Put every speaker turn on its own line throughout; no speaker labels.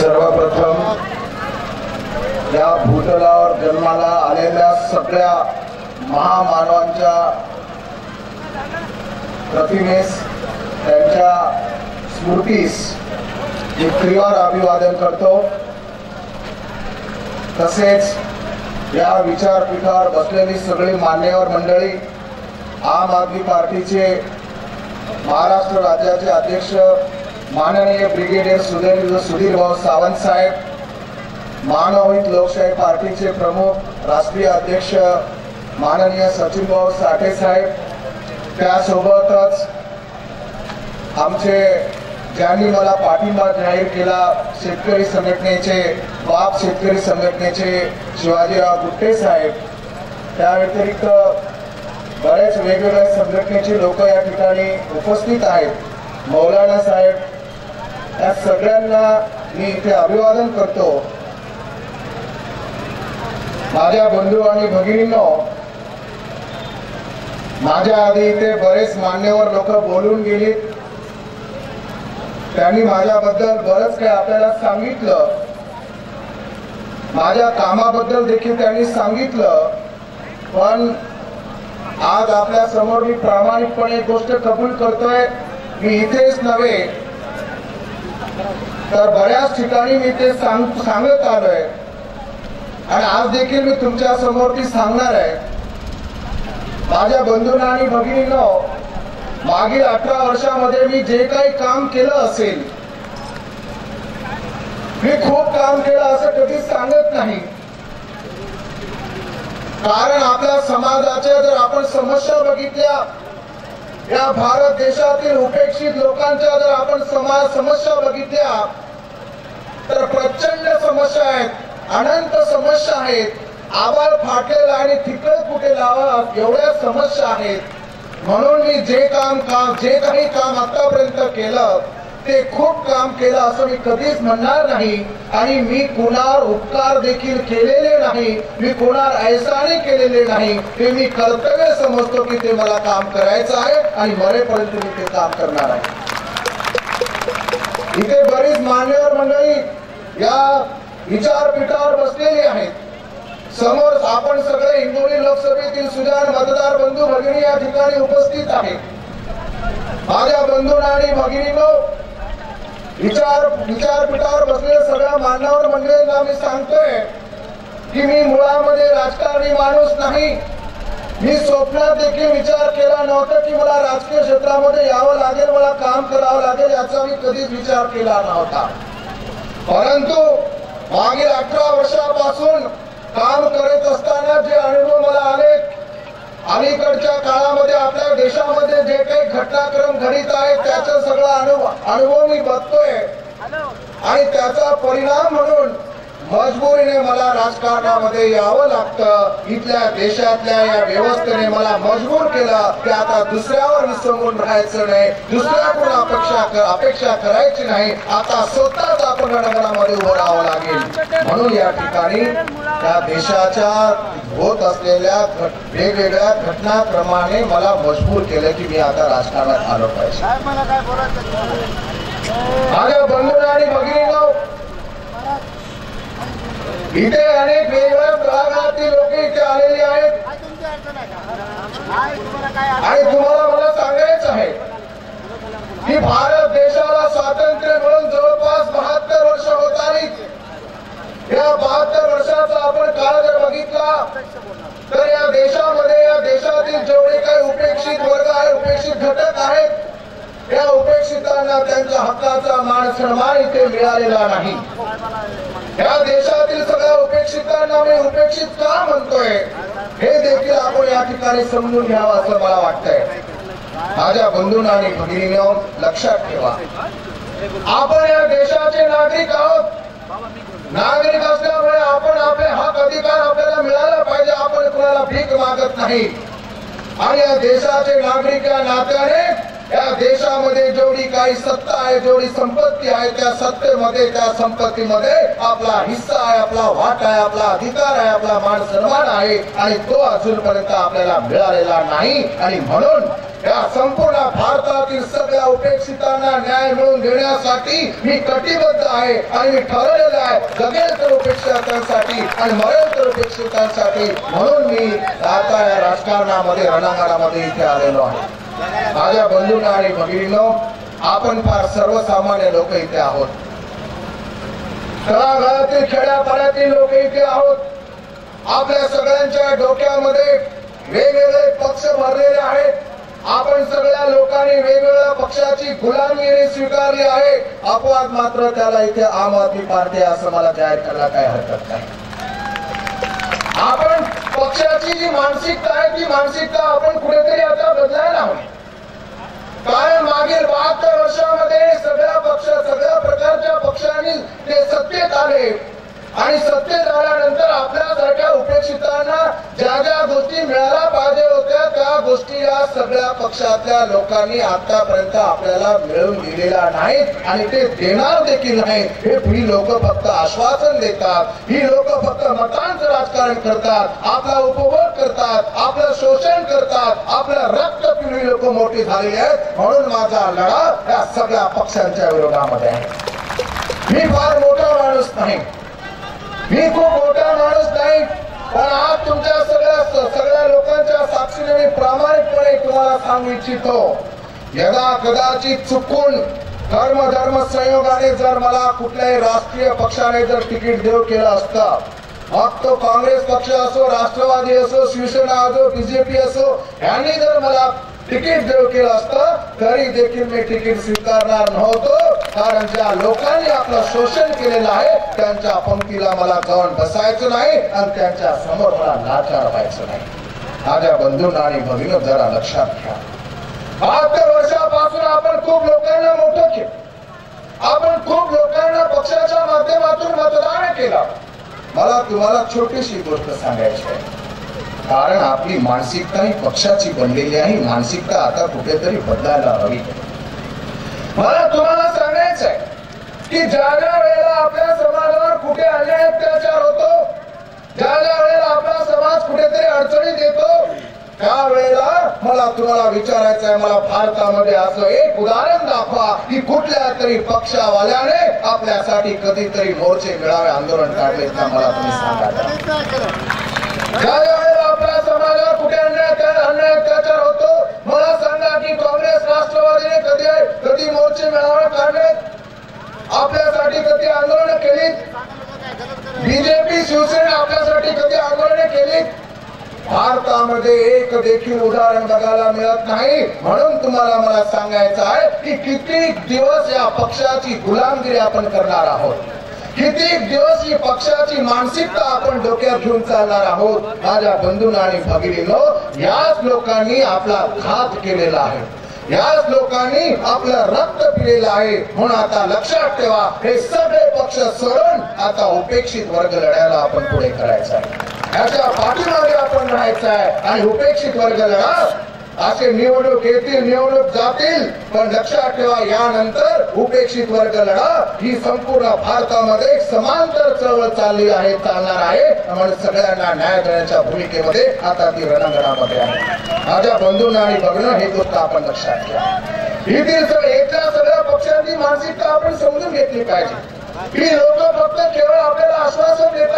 सर्वप्रथम या भूतलावर जन्माला आलेल्या सगळ्या महामानवांच्या प्रतिमेस त्यांच्या स्मृतीस मी त्रिवार अभिवादन करतो. तसेच या विचारपीठावर बसलेली सगळी मान्यवर मंडळी आम आदमी पार्टीचे महाराष्ट्र राज्याचे अध्यक्ष माननीय ब्रिगेडियर सुधीर सुधीर भाऊ सावंत साहेब महानवित लोकशाही पार्टीचे प्रमुख राष्ट्रीय अध्यक्ष माननीय सचिन भाऊ साठे साहेब त्यासोबतच आमचे ज्यांनी मला पाठिंबा जाहीर केला शेतकरी संघटनेचे बाप शेतकरी संघटनेचे शिवाजीराव गुट्टे साहेब त्या व्यतिरिक्त बरेच वेगवेगळ्या संघटनेचे लोक या ठिकाणी उपस्थित आहेत. मौलाना साहेब या सगळ्यांना मी इथे अभिवादन करतो. माझ्या बंधू आणि भगिनींनो माझ्या आधी इथे बरेच मान्यवर लोक बोलून गेली त्यांनी माझ्याबद्दल बरंच काही आपल्याला सांगितलं. माझ्या कामाबद्दल देखील त्यांनी सांगितलं. पण आज आपल्यासमोर मी प्रामाणिकपणे गोष्ट कबूल करतोय. मी इथेच नव्हे तर बऱ्याच ठिकाणी मी ते सांग सांगत आहे आणि आज देखील मी तुमच्यासमोर ती सांगणार आहे. माझ्या बंधूंना आणि भगिनींनो मागील अठरा वर्षामध्ये मी जे काही काम केलं असेल मी खूप काम केलं असं कधीच सांगत नाही. कारण आपल्या समाजाच्या जर आपण समस्या बघितल्या या भारत देशातील उपेक्षित लोकांच्या जर आपण समाज समस्या बघितल्या तर प्रचंड समस्या आहेत अनंत समस्या आहेत. आवाज फाटेल आणि तिकड कुठे लावा एवढ्या समस्या आहेत. म्हणून मी जे काम काम जे काही काम आतापर्यंत केलं ते खूप काम केलं असं मी कधीच म्हणणार नाही. आणि मी कुणावर उपकार देखील केलेले नाही. मी कुणावर ऐसाने केलेले नाही. ते मी कर्तव्य समजतो की ते मला काम करायचं आहे आणि मरेपर्यंत मी ते काम करणार आहे. इथे बरीच मान्यवर मंडळी या विचारपीठावर बसलेली आहेत. समोर आपण सगळे हिंगोली लोकसभेतील सुजाण मतदार बंधू भगिनी या ठिकाणी उपस्थित आहेत. माझ्या बंधू आणि भगिनीनो विचार विचारपीठावर बसलेल्या सगळ्या मान्यवर मंडळींना मी सांगतोय की मी मुळामध्ये राजकारणी माणूस नाही. मी स्वप्नात देखील विचार केला नव्हता की मला राजकीय क्षेत्रामध्ये यावं लागेल मला काम करावं लागेल याचा मी कधीच विचार केला नव्हता. परंतु मागील अठरा वर्षापासून काम करत असताना जे अनुभव मला आले अलीकडच्या काळामध्ये आपल्या देशामध्ये जे काही घटनाक्रम घडित आहेत त्याचा सगळा अनुभव अनुभव मी बघतोय. आणि त्याचा परिणाम म्हणून मजबुरीने मला राजकारणामध्ये यावं लागतं. इथल्या देशातल्या या व्यवस्थेने मला मजबूर केलं की आता दुसऱ्यावर विसंबून राहायचं नाही. दुसऱ्याकडून अपेक्षा अपेक्षा करायची नाही. आता स्वतःच आपण रणगणामध्ये उभं राहावं लागेल. म्हणून या ठिकाणी त्या देशाच्या होत असलेल्या वेगवेगळ्या घटनाक्रमाने मला मजबूर केलं की मी आता राजकारणात आलो पाहिजे? माझ्या बंधूंना आणि भगिनींनो इथे अनेक वेगवेगळ्या भागातील लोक इथे आलेले आहेत. आणि तुम्हाला मला सांगायचं आहे की भारत देशाला स्वातंत्र्य मिळून या बहात्तर वर्षाचा आपण काळ जर बघितला तर या देशामध्ये या देशातील जेवढे काही उपेक्षित वर्ग आहे उपेक्षित घटक आहेत या उपेक्षितांना त्यांच्या हक्काचा मान सन्मान इथे मिळालेला नाही. या देशातील सगळ्या उपेक्षितांना मी उपेक्षित का म्हणतोय हे देखील आपण या ठिकाणी समजून घ्यावं असं मला वाटतंय. माझ्या बंधूंना आणि भगिनीनो लक्षात ठेवा. आपण या देशाचे नागरिक आहोत. नागरिक असल्यामुळे आपण आपले हक अधिकार आपल्याला मिळाला पाहिजे आपण कुणाला भीक मागत नाही. आणि या देशाचे नागरिक या नात्याने या देशामध्ये जेवढी काही सत्ता आहे जेवढी संपत्ती आहे त्या सत्तेमध्ये त्या संपत्तीमध्ये आपला हिस्सा आहे आपला वाट आहे आपला अधिकार आहे आपला मान सन्मान आहे आणि तो अजूनपर्यंत आपल्याला मिळालेला नाही. आणि म्हणून या संपूर्ण भारतातील सगळ्या उपेक्षितांना न्याय मिळवून देण्यासाठी मी कटिबद्ध आहे आणि मी ठरवलेलं आहे जगेल तर उपेक्षितांसाठी आणि मरेल तर उपेक्षितांसाठी म्हणून मी आता या राजकारणामध्ये रणांगणामध्ये इथे आलेलो आहे. माझ्या बंधूंना आणि भगिनीनो आपण फार सर्वसामान्य लोक इथे आहोत. तळागाळातील खेड्यापाड्यातील लोक इथे आहोत. आपल्या सगळ्यांच्या डोक्यामध्ये वेगवेगळे पक्ष भरलेले आहेत. आपण सगळ्या लोकांनी वेगवेगळ्या पक्षाची गुलामगिरी स्वीकारली आहे. अपवाद मात्र त्याला इथे आम आदमी पार्टी असं मला जाहीर करायला काही हरकत नाही. आपण पक्षाची जी मानसिकता आहे ती मानसिकता आपण कुठेतरी आता बदलायला हवी. कारण मागील बहात्तर वर्षामध्ये सगळ्या पक्ष सगळ्या प्रकारच्या पक्षांनी ते सत्तेत आले आणि सत्तेत आल्यानंतर आपल्यासारख्या उपेक्षितांना ज्या ज्या गोष्टी मिळायला पाहिजे गोष्टी या सगळ्या पक्षातल्या लोकांनी आतापर्यंत आपल्याला मिळवून दिलेल्या नाहीत आणि ते देणार देखील नाहीत. हे ही लोक फक्त आश्वासन देतात. ही लोक फक्त मतांचं राजकारण करतात. आपला उपभोग करतात. आपलं शोषण करतात. आपलं रक्त पिढी लोक मोठी झालेली आहेत. म्हणून माझा लढा या सगळ्या पक्षांच्या विरोधामध्ये आहे. मी फार मोठा माणूस नाही. मी खूप मोठा माणूस नाही. पण आज तुमच्या सगळ्या सगळ्या लोकांच्या साक्षीने मी प्रामाणिकपणे तुम्हाला सांगू इच्छितो. यदा कदाचित चुकून धर्म धर्म संयोगाने जर मला कुठल्याही राष्ट्रीय पक्षाने जर तिकीट देऊ केलं असतं. मग तो काँग्रेस पक्ष असो राष्ट्रवादी असो शिवसेना असो बीजेपी असो यांनी जर मला तिकीट देऊ केलं असतं. तरी देखील मी तिकीट स्वीकारणार नव्हतो. कारण ज्या लोकांनी आपलं शोषण केलेलं आहे त्यांच्या पंक्तीला मला जाऊन बसायचं नाही आणि त्यांच्यासमोर मला लाचार व्हायचं नाही. माझ्या बंधूंना आणि भगिनी जरा लक्षात घ्या. बहात्तर वर्षापासून आपण खूप लोकांना मोठं केलं. आपण खूप लोकांना पक्षाच्या माध्यमातून मतदान केलं. मला तुम्हाला छोटीशी गोष्ट सांगायची आहे. कारण आपली मानसिकता ही पक्षाची बनलेली आहे. मानसिकता आता कुठेतरी बदलायला हवी. मला तुम्हाला सांगायचं आहे की ज्या ज्या वेळेला आपल्या समाजावर कुठे अन्याय अत्याचार होतो ज्या ज्या वेळेला आपला समाज कुठेतरी अडचणीत येतो त्यावेळेला मला तुम्हाला विचारायचं आहे मला भारतामध्ये असं एक उदाहरण दाखवा की कुठल्या तरी पक्षावाल्याने आपल्यासाठी कधीतरी मोर्चे मिळावे आंदोलन काढले मला तुम्ही सांगा. अन्याय अत्याचार होतो. मला सांगा की काँग्रेस राष्ट्रवादीने कधी कधी मोर्चे मेळावे काढले आपल्यासाठी कधी आंदोलन केली? बीजेपी शिवसेना आपल्यासाठी कधी आंदोलन केली? भारतामध्ये एक देखील उदाहरण बघायला मिळत नाही. म्हणून तुम्हाला मला सांगायचं आहे की किती दिवस या पक्षाची गुलामगिरी आपण करणार आहोत? किती दिवस ही पक्षाची मानसिकता आपण डोक्यात घेऊन चालणार आहोत? माझ्या बंधूंना आणि भगिनीनो याच लोकांनी आपला घात केलेला आहे. याच लोकांनी आपलं रक्त पिलेलं आहे. म्हणून आता लक्षात ठेवा हे सगळे पक्ष सोडून आता उपेक्षित वर्ग लढायला आपण पुढे करायचं आहे. याच्या पाठीमागे आपण राहायचं आहे आणि उपेक्षित वर्ग लढा असे निवडणूक येतील निवडणूक जातील पण लक्षात ठेवा यानंतर उपेक्षित वर्ग लढा ही संपूर्ण भारतामध्ये समांतर चळवळ चालली आहे चालणार आहे. म्हणून सगळ्यांना न्याय देण्याच्या भूमिकेमध्ये आता ती रणांगणामध्ये आहे. माझ्या बंधूंना आणि बघणं हे गोष्ट आपण लक्षात घ्या ही सगळ्या इथल्या सगळ्या पक्षांची मानसिकता आपण समजून घेतली पाहिजे. ही लोक फक्त केवळ आपल्याला आश्वासन देत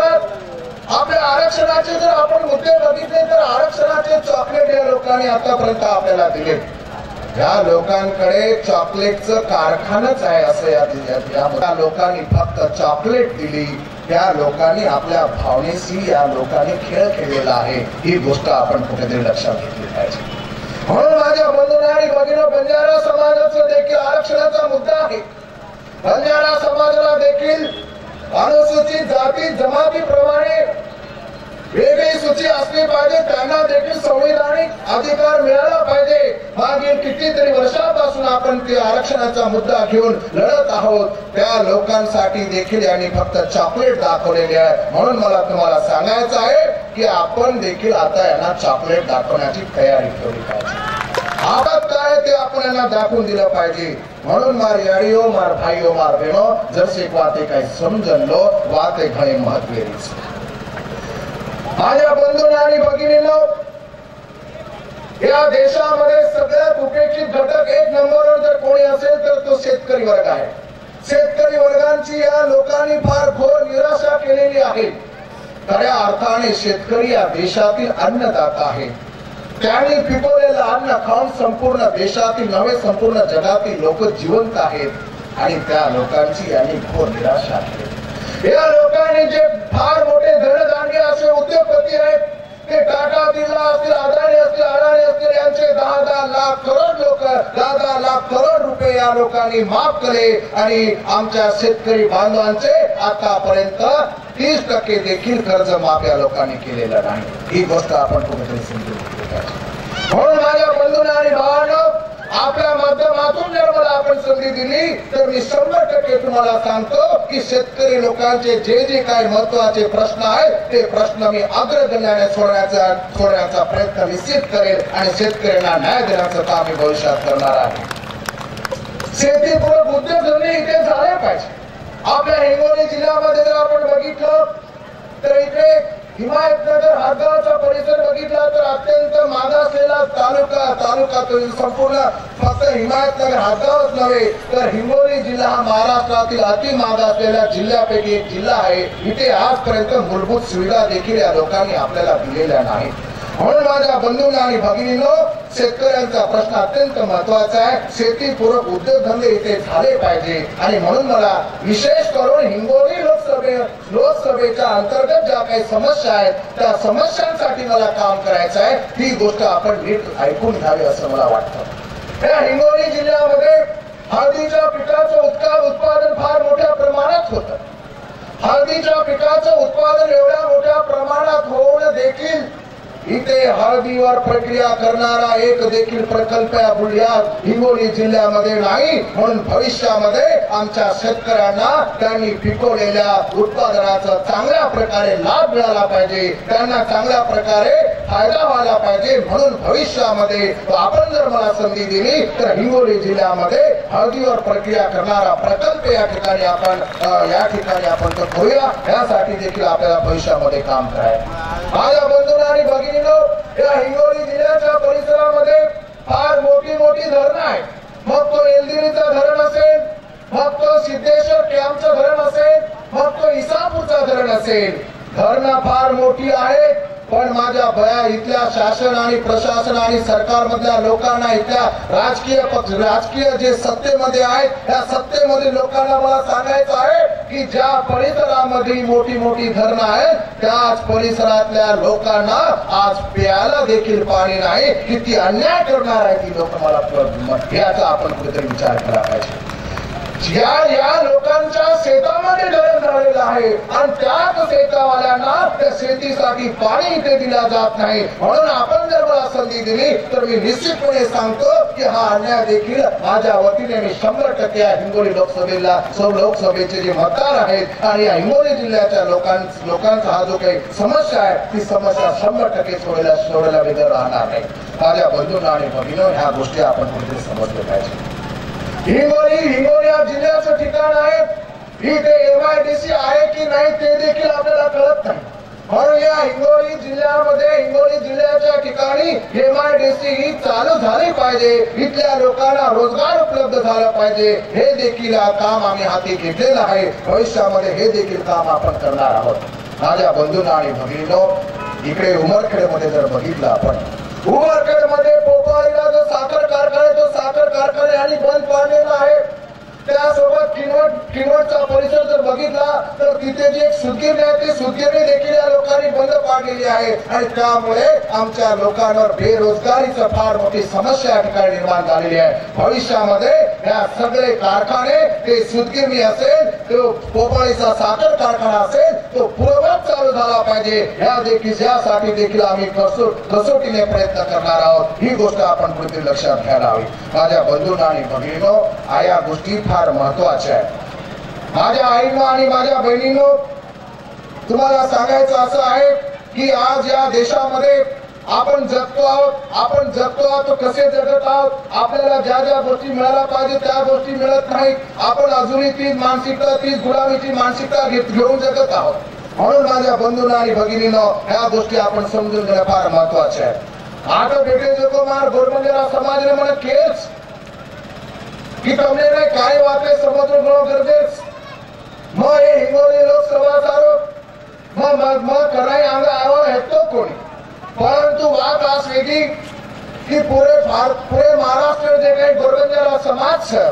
आपल्या आरक्षणाचे जर आपण मुद्दे बघितले तर आरक्षणाचे चॉकलेट या लोकांनी आतापर्यंत आपल्याला दिले. या लोकांकडे चॉकलेटचं कारखानच आहे असं या या- लोकांनी फक्त चॉकलेट दिली. त्या लोकांनी आपल्या भावनेशी या लोकांनी खेळ खेळलेला आहे. ही गोष्ट आपण कुठेतरी लक्षात घेतली पाहिजे. म्हणून माझ्या बंधूंना आणि भगिनी बंजारा समाजाचं देखील आरक्षणाचा मुद्दा आहे. बंजारा समाजाला देखील अनुसूचित जाती जमातीप्रमाणे वेगळी सूची असली पाहिजे त्यांना देखील संविधानिक अधिकार मिळाला पाहिजे. मागील कितीतरी वर्षापासून आपण ते आरक्षणाचा मुद्दा घेऊन लढत आहोत. त्या लोकांसाठी देखील यांनी फक्त चॉकलेट दाखवलेली आहे. म्हणून मला तुम्हाला सांगायचं आहे की आपण देखील आता यांना चॉकलेट दाखवण्याची तयारी ठेवली पाहिजे. आवाज काय ते आपण यांना दाखवून दिलं पाहिजे. म्हणून मार याडियो मार भाईओ मार बहिणो जसे वाते काही समजलो वाते घणे महत्वेरीच माझ्या बंधूंना आणि भगिनींनो या देशामध्ये सगळ्यात उपेक्षित घटक एक नंबरवर जर कोणी असेल तर तो शेतकरी वर्ग आहे. शेतकरी वर्गांची या लोकांनी फार घोर निराशा केलेली आहे. खऱ्या अर्थाने शेतकरी या देशातील अन्नदाता आहे. त्यांनी पिकवलेलं अन्न खाऊन संपूर्ण देशातील नव्हे संपूर्ण जगातील लोक जिवंत आहेत आणि त्या लोकांची यांनी घोर निराशा आहे या लोकांनी जे फार मोठे धनदांडे असे उद्योगपती आहेत ते टाटा बिर्ला असतील दहा दहा लाख करोड लोक दहा दहा लाख करोड रुपये या लोकांनी माफ केले आणि आमच्या शेतकरी बांधवांचे आतापर्यंत तीस टक्के देखील कर्ज माफ या लोकांनी केलेलं नाही. ही गोष्ट आपण कुठेतरी समजू म्हणून माझ्या बंधून आणि भावांनो आपल्या माध्यमातून जर मला आपण संधी दिली तर मी शंभर टक्के तुम्हाला सांगतो की शेतकरी लोकांचे जे जे काही महत्त्वाचे प्रश्न आहेत ते प्रश्न मी अग्रगण्याने सोडण्याचा सोडण्याचा प्रयत्न निश्चित करेल आणि शेतकऱ्यांना न्याय देण्याचं काम मी भविष्यात करणार आहे. शेतीपूरक उद्योगधंदे इथे झाले पाहिजे. आपल्या हिंगोली जिल्ह्यामध्ये जर आपण बघितलं तर इथे हिमायतनगर हातगावचा परिसर बघितला तर अत्यंत मागासलेला तालुका तालुका तो संपूर्ण फक्त हिमायतनगर हातगावच नव्हे तर हिंगोली जिल्हा हा महाराष्ट्रातील अति मागासलेल्या जिल्ह्यापैकी एक जिल्हा आहे. इथे आजपर्यंत मूलभूत सुविधा देखील या लोकांनी आपल्याला दिलेल्या नाहीत. म्हणून माझ्या बंधूंना आणि भगिनींनो शेतकऱ्यांचा प्रश्न अत्यंत महत्त्वाचा आहे. शेतीपूरक उद्योगधंदे इथे झाले पाहिजे. आणि म्हणून मला विशेष करून हिंगोली लोकसभे लोकसभेच्या अंतर्गत ज्या काही समस्या आहेत त्या समस्यांसाठी मला काम करायचं आहे. ही गोष्ट आपण नीट ऐकून घ्यावी असं मला वाटतं. या हिंगोली जिल्ह्यामध्ये हळदीच्या पिकाचं उत्पादन फार मोठ्या प्रमाणात हळदीवर प्रक्रिया करणारा एक देखील प्रकल्प या बुलढ्या हिंगोली जिल्ह्यामध्ये नाही. म्हणून भविष्यामध्ये आमच्या शेतकऱ्यांना त्यांनी पिकवलेल्या उत्पादनाचा चांगल्या प्रकारे लाभ मिळाला पाहिजे. त्यांना चांगल्या प्रकारे फायदा व्हायला पाहिजे. म्हणून भविष्यामध्ये आपण जर मला संधी दिली तर हिंगोली जिल्ह्यामध्ये हळदीवर प्रक्रिया करणारा प्रकल्प या ठिकाणी आपण या ठिकाणी आपण तो करूया. यासाठी देखील आपल्याला भविष्यामध्ये काम करायचं माझ्या बंधूंना आणि भगिनीनो या हिंगोली जिल्ह्याच्या परिसरामध्ये फार मोठी मोठी धरणं आहेत. मग तो एलदिरीचा धरण असेल मग तो सिद्धेश्वर कॅम्पचं धरण असेल मग तो इसापूरचा धरण असेल. धरणं फार मोठी आहेत पण माझ्या भया इथल्या शासन आणि प्रशासन आणि सरकारमधल्या लोकांना इथल्या राजकीय पक्ष राजकीय जे सत्तेमध्ये आहेत त्या सत्तेमध्ये लोकांना मला सांगायचं आहे की ज्या परिसरामध्ये मोठी मोठी धरणं आहेत त्याच परिसरातल्या लोकांना आज प्यायला देखील पाणी नाही. किती अन्याय करणार आहे ती लोक मला याचा आपण कुठेतरी विचार केला पाहिजे. या या लोकांच्या शेतामध्ये धरण झालेलं आहे आणि त्याच शेतावाल्यांना त्या शेतीसाठी पाणी इथे दिला जात नाही. म्हणून आपण जर मला संधी दिली तर मी निश्चितपणे सांगतो की हा अन्याय देखील माझ्या वतीने मी शंभर टक्के या हिंगोली लोकसभेला सौ लोकसभेचे जे मतदार आहेत आणि या हिंगोली जिल्ह्याच्या लोकां लोकांचा हा जो काही समस्या आहे ती समस्या शंभर टक्के सोडल्या सोडायला वेगळं राहणार नाही. माझ्या बंधूंना आणि भगिनो ह्या गोष्टी आपण समजले समजल्या पाहिजे. हिंगोली हिंगोली या जिल्ह्याचं ठिकाण आहे. इथे एमआयडीसी आहे की नाही ते देखील आपल्याला कळत नाही. म्हणून या हिंगोली जिल्ह्यामध्ये हिंगोली जिल्ह्याच्या ठिकाणी एमआयडीसी ही चालू झाली पाहिजे. इथल्या लोकांना रोजगार उपलब्ध झाला पाहिजे. हे देखील काम आम्ही हाती घेतलेलं आहे. भविष्यामध्ये हे देखील काम आपण करणार आहोत. माझ्या बंधूंना आणि भगिनीनो इकडे उमरखेडमध्ये जर बघितलं आपण उमरखेडमध्ये पोपाळीला साखर कारखाने आणि बंद पाडलेला आहे. त्यासोबत किनवट किनवटचा परिसर जर बघितला तर तिथे जी एक सुदगिरणी आहे ती सुदगिरणी देखील या लोकांनी बंद पाडलेली आहे. आणि त्यामुळे आमच्या लोकांवर बेरोजगारीचं फार मोठी समस्या या ठिकाणी निर्माण झालेली आहे. भविष्यामध्ये या सगळे कारखाने ते सुदगिरणी असेल तो पोपाळीचा साखर कारखाना असेल तो पूर्ववत चालू झाला पाहिजे. या देखील यासाठी देखील आम्ही कसोटीने प्रयत्न करणार आहोत. ही गोष्ट आपण कुठेतरी लक्षात घ्यायला हवी. माझ्या बंधूंना आणि भगिनीनो या गोष्टी फार महत्त्वाच्या आहेत. माझ्या आईनं आणि माझ्या बहिणीनो तुम्हाला सांगायचं असं आहे की आज या देशामध्ये आपण जगतो आहोत आपण जगतो आहोत कसे जगत आहोत आपल्याला ज्या ज्या गोष्टी मिळायला पाहिजे त्या गोष्टी मिळत नाहीत आपण अजूनही तीच मानसिकता तीच गुलामीची मानसिकता घेऊन जगत आहोत. म्हणून माझ्या बंधूंना आणि भगिनीनं ह्या गोष्टी आपण समजून घेणं फार महत्त्वाचे आहे. आता बेटे जगो मार गोरमंदिरा समाजने मला केच की नाही काय वाटे समजून घेणं गरजेच मग हे हिंगोली लोकसभा सर्वात मग मग कराय आंगा आवा हेतो कोणी? परंतु વાત આ છે કે પૂરે પૂરે મહારાષ્ટ્ર જે કઈ ગોરબંજારા સમાજ છે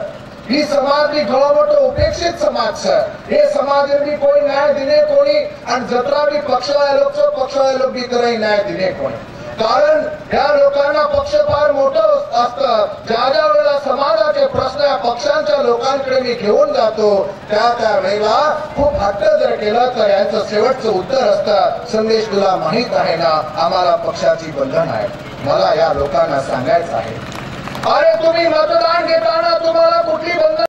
એ સમાજ બી ઘણો મોટો ઉપેક્ષિત સમાજ છે એ સમાજ બી કોઈ ન્યાય દિને કોની અને જતરા બી પક્ષવાય લોકો પક્ષવાય લોકો બી કરે ન્યાય દિને કોની कारण या लोकांना पक्ष फार मोठं असतं. ज्या ज्या वेळेला समाजाचे प्रश्न या पक्षांच्या लोकांकडे मी घेऊन जातो त्या त्या वेळेला खूप हट्ट जर केलं तर यांचं शेवटचं उत्तर असतं. संदेश तुला माहीत आहे ना आम्हाला पक्षाची बंधन आहे. मला या लोकांना सांगायचं आहे. अरे तुम्ही मतदान घेताना तुम्हाला कुठली बंधन